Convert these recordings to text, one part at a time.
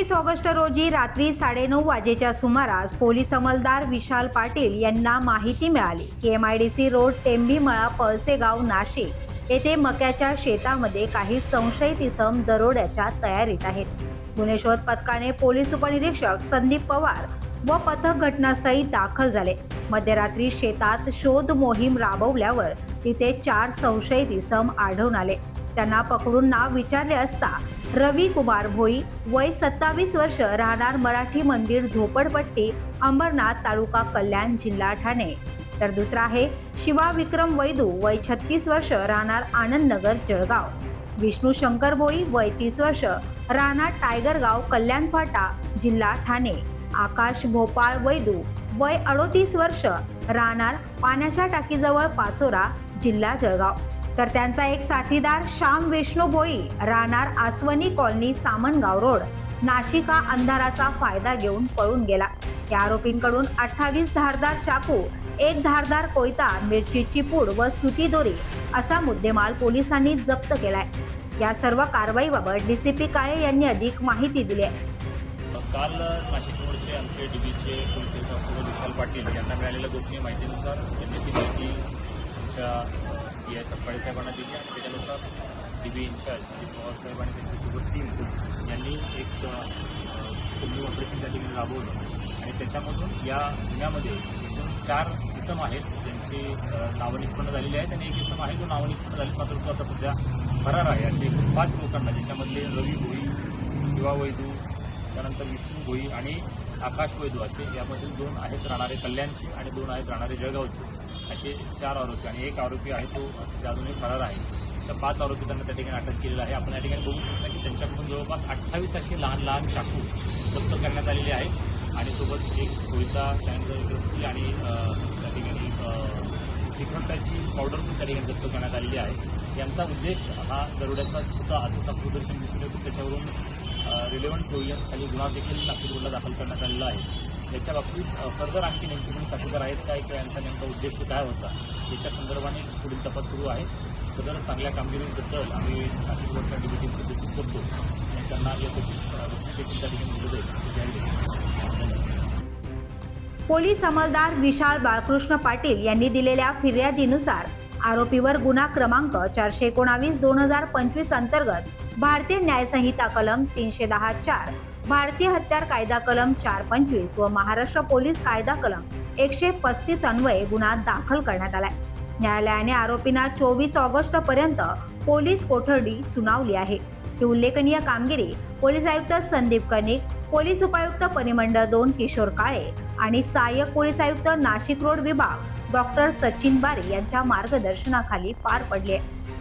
एकवीस ऑगस्ट रोजी रात्री साडेनऊ वाजेच्या सुमारास पोलीस अंमलदार विशाल पाटील यांना माहिती मिळाली. की M I D C road Tembimala Palsegaon Nashik येथे मक्याच्या शेतामध्ये काही संशयित इसम दरोड्याच्या तयारीत आहेत. गुन्हे शोध पथकाने पोलीस उपनिरीक्षक संदीप पवार व पथक घटनास्थळी दाखल झाले. मध्यरात्री शेतात शोध मोहीम राबवल्यावर तिथे चार संशयित इसम आढळून आले. त्यांना पकडून नाव विचारले असता रवी कुमार भोई वय सत्तावीस वर्ष राहणार मराठी मंदिर झोपडपट्टी अंबरनाथ तालुका कल्याण जिल्हा ठाणे. तर दुसरा आहे शिवा विक्रम वैदू वय छत्तीस वर्ष राहणार आनंदनगर जळगाव. विष्णू शंकर भोई वय तीस वर्ष राहणार टायगरगाव कल्याण फाटा जिल्हा ठाणे. आकाश भोपाळ वैदू वय अडोतीस वर्ष राहणार पाण्याच्या टाकीजवळ पाचोरा जिल्हा जळगाव. तर त्यांचा एक साथीदार श्याम विष्णू भोई राहणार आसवनी कॉलनी सामनगाव रोड. नाशिक हा अंधाराचा फायदा घेऊन पळून गेला. या आरोपींकडून अठ्ठावीस धारदार चाकू एक धारदार कोयता मिरचीची पूड व सुती दोरी असा मुद्देमाल पोलिसांनी जप्त केलाय. या सर्व कारवाईबाबत डीसीपी काळे यांनी अधिक माहिती दिली आहे. काल नाशिक रोडचे आमचे डीबीचे पोलीस विशाल पाटील यांना मिळालेल्या गोपनीय माहितीनुसार त्यांनी ती माहिती आमच्या पी आय साहेबांना दिली आणि त्याच्यानुसार डीबी इन्चार्ज म्हणजे पवार साहेब आणि त्यांच्यासोबत टीम यांनी एक कुंभी ऑपरेशन त्या ठिकाणी राबवलं आणि त्याच्यामधून या गुन्ह्यामध्ये एकूण चार इसम आहेत ज्यांची अ, नावं निष्पन्न झालेली आहेत आणि एक इसम आहे जो नावं निष्पन्न झाली मात्र तो आता सध्या फरार आहे. असे एकूण पाच लोकांना ज्याच्यामधले रवी भोई शिवा वैदू त्यानंतर विष्णू भोई आणि आकाश वैदू असे यामधील दोन आहेत राहणारे कल्याणचे आणि दोन आहेत राहणारे जळगावचे. असे चार आरोपी आणि एक आरोपी आहे तो अजूनही फरार आहे. तर पाच आरोपी त्यांना त्या ठिकाणी अटक केलेला आहे. आपण या ठिकाणी बघू शकता की त्यांच्याकडून जवळपास अठ्ठावीस असे लहान लहान चाकू जप्त करण्यात आलेले आहेत आणि सोबत एक कोयता त्यानंतर एक रस्सी आणि त्या ठिकाणी तिखटाची पावडर पण त्या ठिकाणी जप्त करण्यात आलेली आहे. यांचा उद्देश हा दरोड्याचा सुद्धा आता प्रदर्शन दिसून येतो त्याच्यावरून रिलेव्हंट प्रोव्हिजन खाली गुन्हा देखील नागपूरला दाखल करण्यात आलेला आहे. याच्या बाबतीत फर्दर आणखी नेमके कोणी साथीदार आहेत काय किंवा यांचा नेमका उद्देश काय होता याच्या संदर्भाने पुढील तपास सुरू आहे. सदर चांगल्या कामगिरीबद्दल आम्ही नाशिक वर्षा डिबिटीचं देखील करतो. आणि त्यांना देखील त्या ठिकाणी पोलीस अंमलदार विशाल बाळकृष्ण पाटील यांनी दिलेल्या फिर्यादीनुसार आरोपीवर गुन्हा क्रमांक चारशे एकोणावीस दोन हजार पंचवीस अंतर्गत भारतीय न्यायसंहिता कलम तीनशे दहा चार भारतीय हत्यार कायदा कलम चार पंचवीस व महाराष्ट्र पोलीस कायदा कलम एकशे पस्तीस अन्वये गुन्हा दाखल करण्यात आलाय. न्यायालयाने आरोपींना चोवीस ऑगस्ट पर्यंत पोलीस कोठडी सुनावली आहे. ही उल्लेखनीय कामगिरी पोलीस आयुक्त संदीप कर्णिक पोलीस उपायुक्त परिमंडळ दोन किशोर काळे आणि सहाय्यक पोलीस आयुक्त नाशिक रोड विभाग डॉक्टर सचिन बारे यांच्या मार्गदर्शनाखाली पार पडले.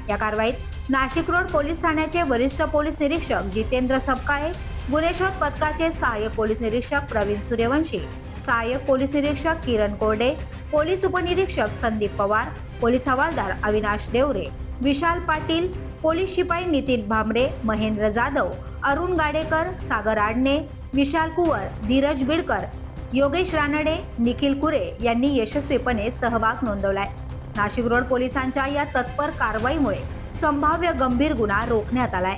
या कारवाईत नाशिक रोड पोलीस ठाण्याचे वरिष्ठ पोलीस निरीक्षक जितेंद्र सपकाळे गुन्हे शोध पथकाचे सहाय्यक पोलीस निरीक्षक प्रवीण सूर्यवंशी सहाय्यक पोलीस निरीक्षक किरण कोरडे पोलीस उपनिरीक्षक संदीप पवार पोलीस हवालदार अविनाश देवरे विशाल पाटील पोलीस शिपाई नितीन भांबरे महेंद्र जाधव अरुण गाडेकर सागर आडणे विशाल कुवर धीरज बिडकर योगेश रानडे निखिल कुरे यांनी यशस्वीपणे सहभाग नोंदवलाय. नाशिक रोड पोलिसांच्या या तत्पर कारवाईमुळे संभाव्य गंभीर गुन्हा रोखण्यात आलाय.